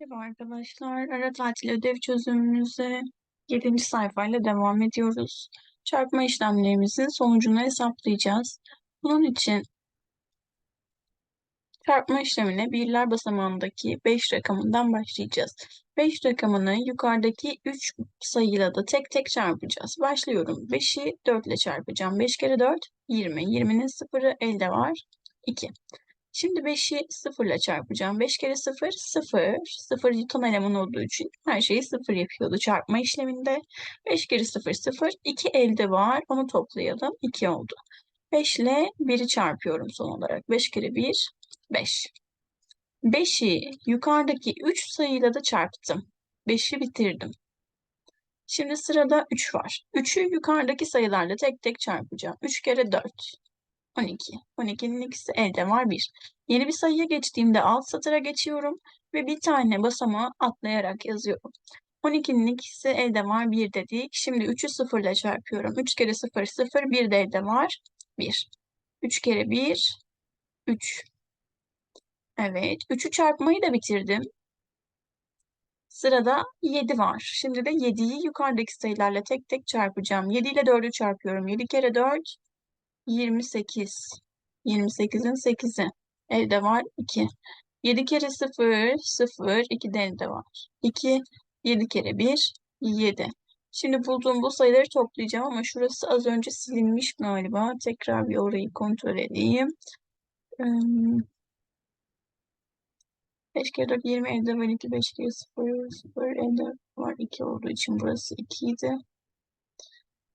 Merhaba arkadaşlar. Ara tatil ödev çözümümüze 7. sayfayla devam ediyoruz. Çarpma işlemlerimizin sonucunu hesaplayacağız. Bunun için çarpma işlemine birler basamağındaki 5 rakamından başlayacağız. 5 rakamını yukarıdaki 3 sayıyla da tek tek çarpacağız. Başlıyorum. 5'i 4 ile çarpacağım. 5 kere 4 20. 20'nin sıfırı elde var. 2. Şimdi 5'i 0 ile çarpacağım. 5 kere 0, 0. 0 tam eleman olduğu için her şeyi 0 yapıyordu çarpma işleminde. 5 kere 0, 0. 2 elde var. Onu toplayalım. 2 oldu. 5 ile 1'i çarpıyorum son olarak. 5 kere 1, 5. 5'i yukarıdaki 3 sayıyla da çarptım. 5'i bitirdim. Şimdi sırada 3 var. 3'ü yukarıdaki sayılarla tek tek çarpacağım. 3 kere 4. 12. 12'nin ikisi elde var 1. Yeni bir sayıya geçtiğimde alt satıra geçiyorum ve bir tane basamağı atlayarak yazıyorum. 12'nin ikisi elde var 1 dedik. Şimdi 3'ü 0 ile çarpıyorum. 3 kere 0 0 1 de elde var 1. 3 kere 1 3. Evet 3'ü çarpmayı da bitirdim. Sırada 7 var. Şimdi de 7'yi yukarıdaki sayılarla tek tek çarpacağım. 7 ile 4'ü çarpıyorum. 7 kere 4 28. 28'in 8'i. Elde var 2. 7 kere 0, 0, 2 de elde var. 2, 7 kere 1, 7. Şimdi bulduğum bu sayıları toplayacağım ama şurası az önce silinmiş galiba. Tekrar bir orayı kontrol edeyim. 5 kere 4, 20 elde var 2, 5 kere 0, 0 elde var 2 olduğu için burası 2 idi.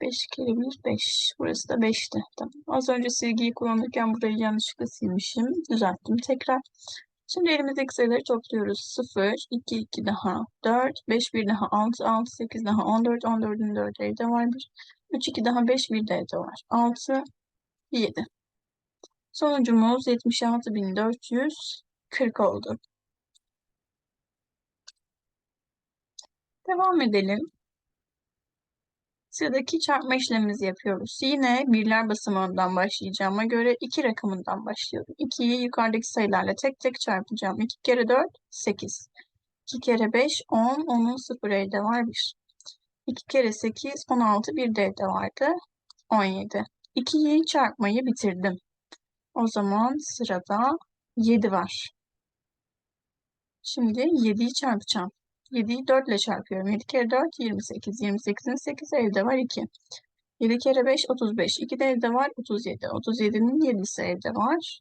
5 kere 1 5. Burası da 5'ti. Tamam. Az önce silgiyi kullanırken burayı yanlışlıkla silmişim. Düzelttim tekrar. Şimdi elimizdeki sayıları topluyoruz. 0, 2, 2 daha 4, 5, 1 daha 6, 6, 8 daha 14, 14'ün 4 evde var 1. 3, 2 daha 5, 1 de evde var. 6, 7. Sonucumuz 76.440 oldu. Devam edelim. Sıradaki çarpma işlemimizi yapıyoruz. Yine birler basamağından başlayacağıma göre 2 rakamından başlıyorum. 2'yi yukarıdaki sayılarla tek tek çarpacağım. 2 kere 4, 8. 2 kere 5, 10. 10'un 0 elde var 1. 2 kere 8, 16. 1 de elde vardı. 17. 2'yi çarpmayı bitirdim. O zaman sırada 7 var. Şimdi 7'yi çarpacağım. 7'yi 4 ile çarpıyorum. 7 kere 4 28. 28'in 8 evde var 2. 7 kere 5 35. 2 de evde var 37. 37'nin 7'si evde var.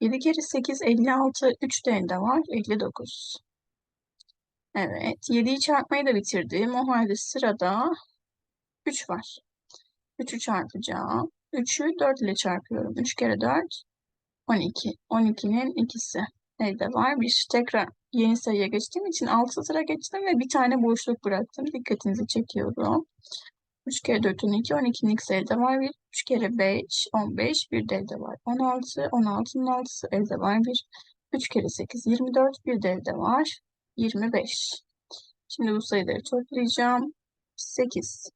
7 kere 8 56. 3 de evde var 59. Evet. 7'yi çarpmayı da bitirdim. O halde sırada 3 var. 3'ü çarpacağım. 3'ü 4 ile çarpıyorum. 3 kere 4 12. 12'nin ikisi elde var. Bir tekrar yeni sayıya geçtiğim için alt satıra geçtim ve bir tane boşluk bıraktım. Dikkatinizi çekiyorum. 3 kere 4 12, 12'nin x elde var 1. 3 kere 5, 15, 1 de elde var. 16, 16'nın 6'sı elde var 1. 3 kere 8, 24, 1 de elde var. 25. Şimdi bu sayıları toplayacağım. 8.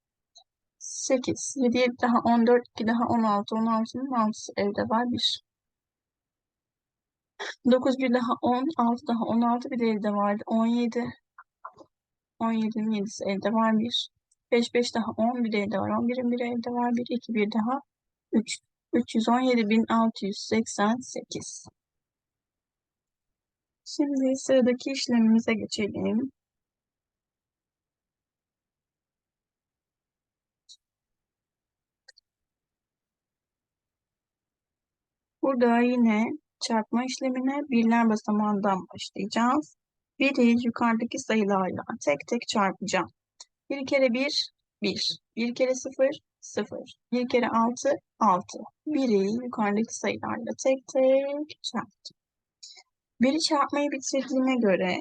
8. 7, 7 daha 14, 2 daha 16, 16'nın 6'sı elde var 1. 9 bir daha 10, 6 daha 16 bir de elde vardı. 17. 17'nin 7'si elde var 1. 5 5 daha 10 bir de elde var. 11'in bir elde var 1. 2 bir daha 3. 317.688. Şimdi sıradaki işlemimize geçelim. Burada yine çarpma işlemine birler basamağından başlayacağız. Biri yukarıdaki sayılarla tek tek çarpacağım. Bir kere bir, bir. Bir kere sıfır, sıfır. Bir kere altı, altı. Biri yukarıdaki sayılarla tek tek çarptım. Biri çarpmayı bitirdiğime göre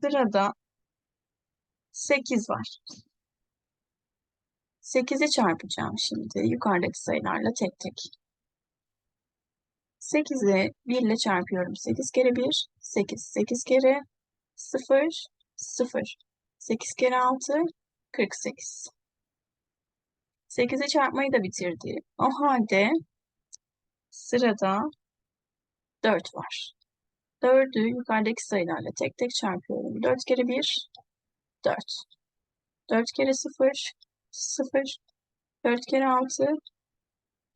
sırada 8 var. 8'i çarpacağım şimdi yukarıdaki sayılarla tek tek. 8'i 1 ile çarpıyorum. 8 kere 1, 8. 8 kere 0, 0. 8 kere 6, 48. 8'i çarpmayı da bitirdi. O halde sırada 4 var. 4'ü yukarıdaki sayılarla tek tek çarpıyorum. 4 kere 1, 4. 4 kere 0, 0. 4 kere 6,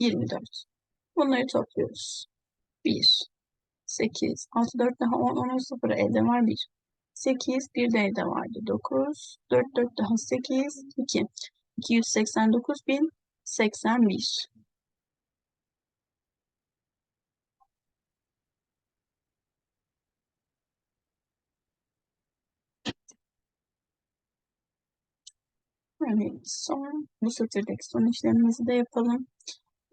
24. Bunları topluyoruz. 1, 8, 6, 4 daha 10, 10, 0 elde var 1. 8, bir de elde vardı 9, 4, 4 daha 8, 2. 289.081. Evet, son bu satırdaki son işlemimizi de yapalım.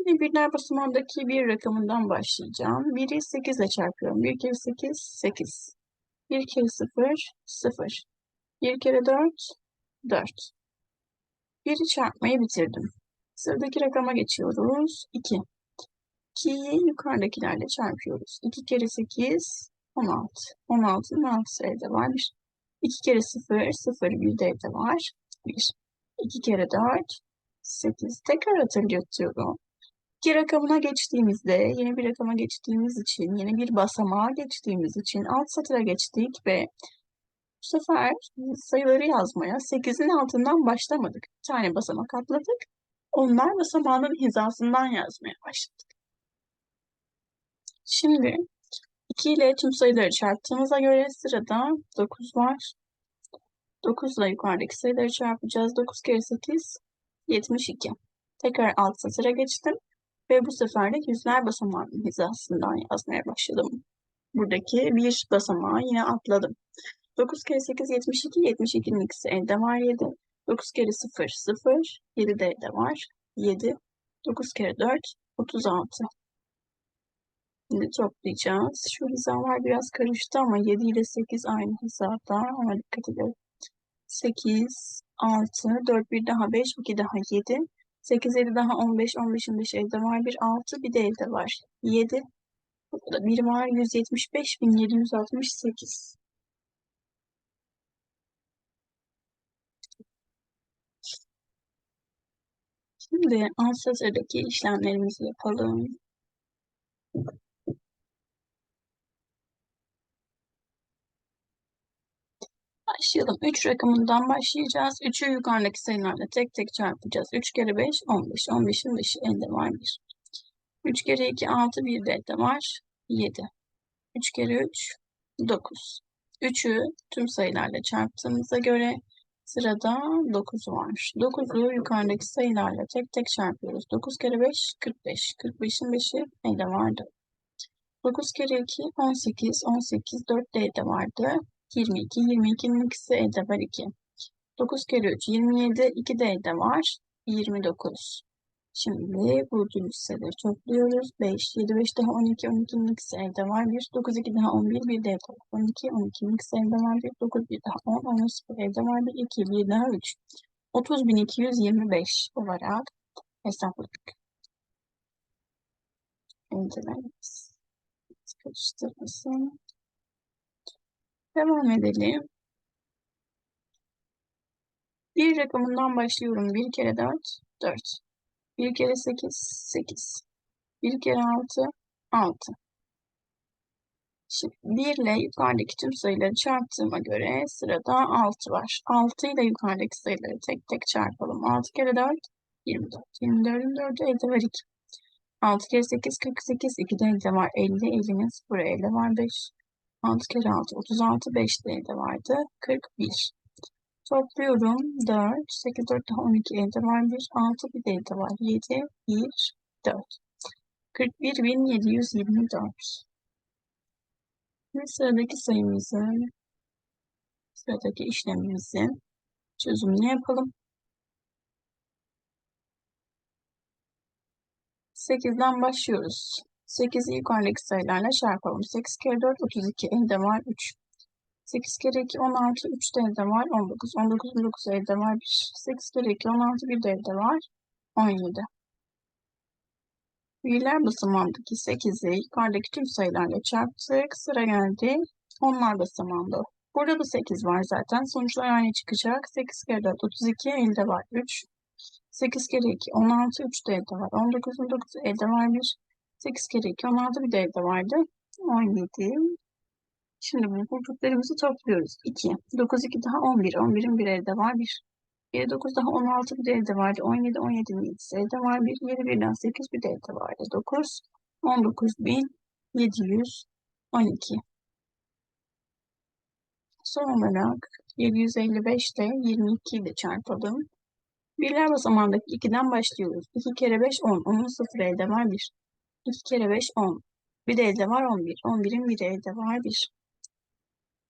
Yine birler basamağındaki bir rakamından başlayacağım. 1'i 8 ile çarpıyorum. 1 kere 8, 8. 1 kere 0, 0. 1 kere 4, 4. 1'i çarpmayı bitirdim. Sıradaki rakama geçiyoruz. 2. 2'yi yukarıdakilerle çarpıyoruz. 2 kere 8, 16. 16'nın 6'sı elde var. 1. 2 kere 0, 0 bir de evde var. 1. 2 kere 4, 8. Tekrar hatırlatıyorum. İki rakamına geçtiğimizde, yeni bir rakama geçtiğimiz için, yeni bir basamağa geçtiğimiz için alt satıra geçtik ve bu sefer sayıları yazmaya 8'in altından başlamadık. Bir tane basamak atladık. Onlar basamağının hizasından yazmaya başladık. Şimdi 2 ile tüm sayıları çarptığımıza göre sırada 9 var. 9 ile yukarıdaki sayıları çarpacağız. 9 kere 8, 72. Tekrar alt satıra geçtim. Ve bu sefer de yüzler basamağının hizasından yazmaya başladım. Buradaki bir basamağı yine atladım. 9 kere 8, 72. 72'nin ikisi elde var 7. 9 kere 0, 0. 7 de elde var. 7. 9 kere 4, 36. Şimdi toplayacağız. Şu hizalar biraz karıştı ama 7 ile 8 aynı hizada. Ona dikkat edelim. 8, 6, 4, 1 daha 5, 2 daha 7. 8, 7 daha 15, 15'in 5 elde var. Bir 6, bir de elde var. 7. Burada 1 var. 175.768. Şimdi alt satırdaki işlemlerimizi yapalım. Başlayalım. 3 rakamından başlayacağız. 3'ü yukarıdaki sayılarla tek tek çarpacağız. 3 kere 5, 15. 15'in 5'i elde var 1. 3 kere 2, 6. 1 de elde var 7. 3 kere 3, 9. 3'ü tüm sayılarla çarptığımıza göre sırada 9 var. 9'u yukarıdaki sayılarla tek tek çarpıyoruz. 9 kere 5, 45. 45'in 5'i elde vardı. 9 kere 2, 18. 18, 4 de elde vardı. 22. 22'nin ikisi elde var 2. 9 kere 3 27. 2 de elde var. 29. Şimdi bu listeleri topluyoruz. 5, 7, 5 daha 12, 12'nin ikisi elde var. 1, 9, 2 daha 11, 1 de elde var. 12, 12'nin ikisi elde var. 1, 9, 1 daha 10, 10, 0 elde var. 1, 2, 1 daha 3. 30.225 olarak hesapladık. Enter'layız. Karıştırmasın. Devam edelim. Bir rakamından başlıyorum. 1 kere 4, 4. 1 kere 8, 8. 1 kere 6, 6. Şimdi 1 ile yukarıdaki tüm sayıları çarptığıma göre sırada 6 var. 6 ile yukarıdaki sayıları tek tek çarpalım. 6 kere 4, 24. 24'ün 4'ü elde var 2. 6 kere 8, 48. 2 de elde var 50. 50'nin 0 elde var 5. 6 kere 6, 36. 5 de elde vardı. 41. Topluyorum. 4, 8, 4 daha 12 elde var. 1, 6 bir de elde var. 7, 1, 4. 41.724. Ve sıradaki sayımızın, sıradaki işlemimizin çözümünü yapalım. 8'den başlıyoruz. 8'i yukarıdaki sayılarla çarpalım. 8 kere 4, 32. Elde var 3. 8 kere 2, 16. 3 de elde var 19. 19, 19 elde var 1. 8 kere 2, 16. 1 de elde var 17. Birler basamağındaki 8'i yukarıdaki tüm sayılarla çarptık. Sıra geldi. Onlar basamağında. Burada da 8 var zaten. Sonuçlar aynı çıkacak. 8 kere 4, 32. Elde var 3. 8 kere 2, 16. 3 de elde var. 19, 19 elde var 1. 8 kere 2, 16. Bir de elde vardı. 17. Şimdi bu bulduklarımızı topluyoruz. 2. 9, 2 daha 11. 11'in bir elde var 1. 7, 9 daha 16 bir elde vardı. 17, 17'nin ikisi elde var 1. 7, birden 8 bir de elde vardı. 9, 19.712. Son olarak 755 ile 22 ile çarpalım. Birler basamağındaki 2'den başlıyoruz. 2 kere 5 10. 10'un 0 elde var 1. 2 kere 5 10. Bir de elde var 11. 11'in bir elde var 1.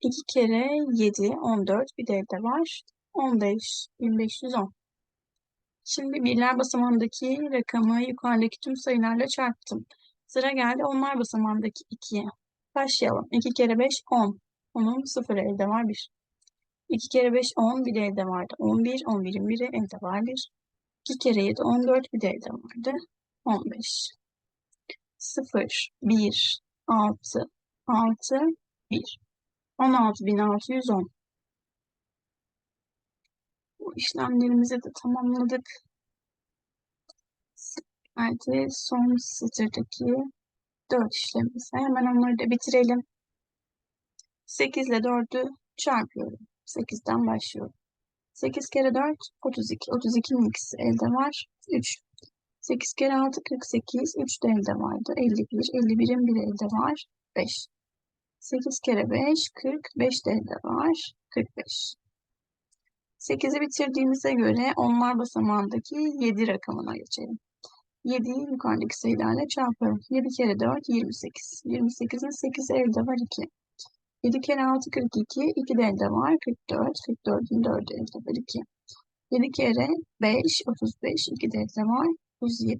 2 kere 7 14. Bir de elde var 15. 1510. Şimdi birler basamağındaki rakamı yukarıdaki tüm sayılarla çarptım. Sıra geldi onlar basamağındaki 2'ye. Başlayalım. 2 kere 5 10. Onun 0 elde var 1. 2 kere 5 10 bir de elde vardı. 11. 11'in biri elde var 1. 2 kere 7 14 bir de elde vardı. 15. 0 1 6 6 1. 16.610. Bu işlemlerimizi de tamamladık. Hadi son satırdaki 4 işlemimizi. Hemen onları da bitirelim. 8 ile 4'ü çarpıyorum. 8'den başlıyorum. 8 kere 4 32. 32'nin ikisi elde var. 3. 8 kere 6 48. 3 de elde vardı. 51. 51'in bir elde var. 5. 8 kere 5 40. 5 de elde var. 45. 8'i bitirdiğimize göre onlar basamağındaki 7 rakamına geçelim. 7'yi yukarıdaki sayılarla çarpıyorum. 7 kere 4 28. 28'in 8 elde var 2. 7 kere 6 42. 2 de elde var 44. 44'ün 4'ü elde var 2. 7 kere 5 35. 2 de elde var 37.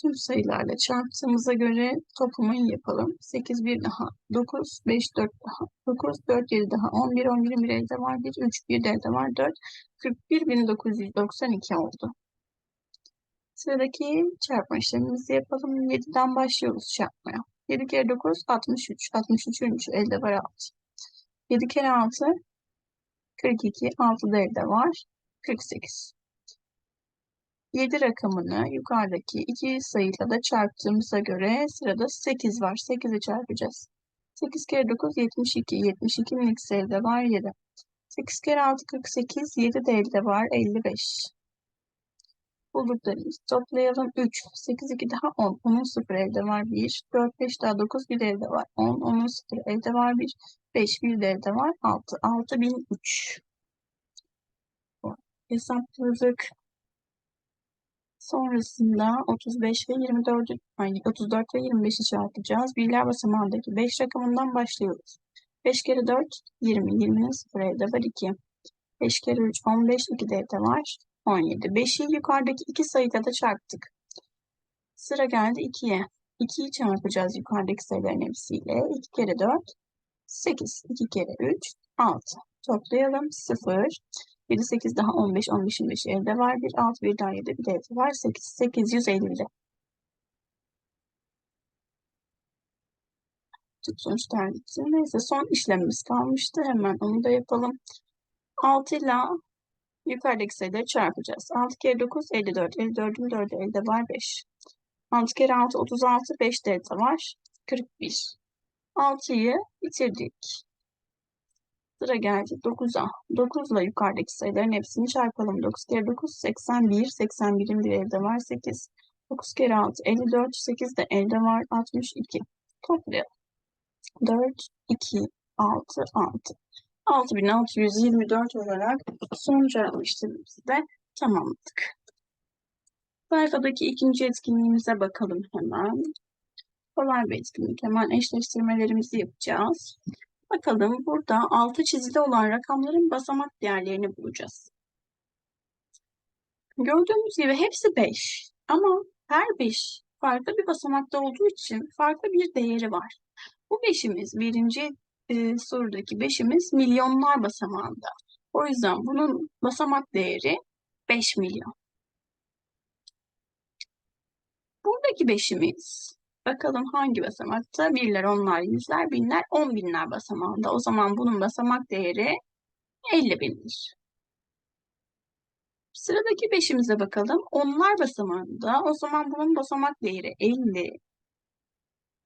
Tüm sayılarla çarptığımıza göre toplamını yapalım. 8 bir daha 9, 5 4 daha 9, 4 7 daha 11, 11'in bir elde var 1, 3 bir de elde var 4, 41.992 oldu. Sıradaki çarpma işlemimizi yapalım. 7'den başlıyoruz çarpmaya. 7 kere 9 63. 63. elde var 6. 7 kere 6 42. 6 da elde var 48. 7 rakamını yukarıdaki iki sayıyla da çarptığımıza göre sırada 8 var. 8'i çarpacağız. 8 kere 9 72. 72'nin ikisi elde var 7. 8 kere 6 48. 7 de elde var 55. Bulduklarımızı toplayalım. 3. 8 2 daha 10. 10'un 0 elde var 1. 4 5 daha 9 bir elde var 10. 10'un 0 elde var 1. 5 bir de elde var 6. 6003. Hesapladık. Sonrasında 35 ve 24'ü, yani 34 ve 25'i çarpacağız. Birler basamağındaki 5 rakamından başlıyoruz. 5 kere 4, 20. 20'nin 0 elde var 2. 5 kere 3, 15. 2 de evde var 17. 5'i yukarıdaki iki sayıyla da çarptık. Sıra geldi 2'ye. 2'yi çarpacağız yukarıdaki sayıların hepsiyle. 2 kere 4, 8. 2 kere 3, 6. Toplayalım. 0. 7, 8 daha 15, 15'in 5'i elde var. 1, 6, 1 daha 7, bir de evde var. 8, 850. Tüm sonuçlar bitti. Neyse son işlemimiz kalmıştı. Hemen onu da yapalım. 6 ile yukarıdaki sayıları çarpacağız. 6 kere 9, 54. 54'ün 4'ü elde var 5. 6 kere 6, 36. 5 de elde var. 41. 6'yı bitirdik. Sıra geldi 9'a. 9 ile yukarıdaki sayıların hepsini çarpalım. 9 kere 9 81. 81'in bir elde var 8. 9 kere 6 54. 8 de elde var 62. Toplayalım. 4, 2, 6, 6. 6624 olarak son çarpma işlemimizi de tamamladık. Sayfadaki ikinci etkinliğimize bakalım hemen. Kolay bir etkinlik. Hemen eşleştirmelerimizi yapacağız. Bakalım burada altı çizili olan rakamların basamak değerlerini bulacağız. Gördüğümüz gibi hepsi 5 ama her 5 farklı bir basamakta olduğu için farklı bir değeri var. Bu beşimiz birinci e, sorudaki beşimiz milyonlar basamağında. O yüzden bunun basamak değeri 5 milyon. Buradaki beşimiz Bakalım hangi basamakta? Birler, onlar, yüzler, binler, on binler basamağında. O zaman bunun basamak değeri 50 bindir. Sıradaki beşimize bakalım. Onlar basamağında. O zaman bunun basamak değeri 50.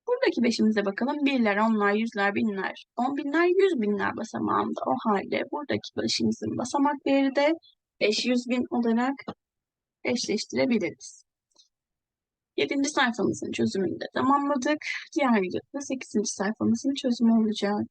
Buradaki beşimize bakalım. Birler, onlar, yüzler, binler, on binler, yüz binler basamağında. O halde buradaki beşimizin basamak değeri de 500 bin olarak eşleştirebiliriz. 7. sayfamızın çözümünü de tamamladık. Diğer videoda 8. sayfamızın çözümü olacak.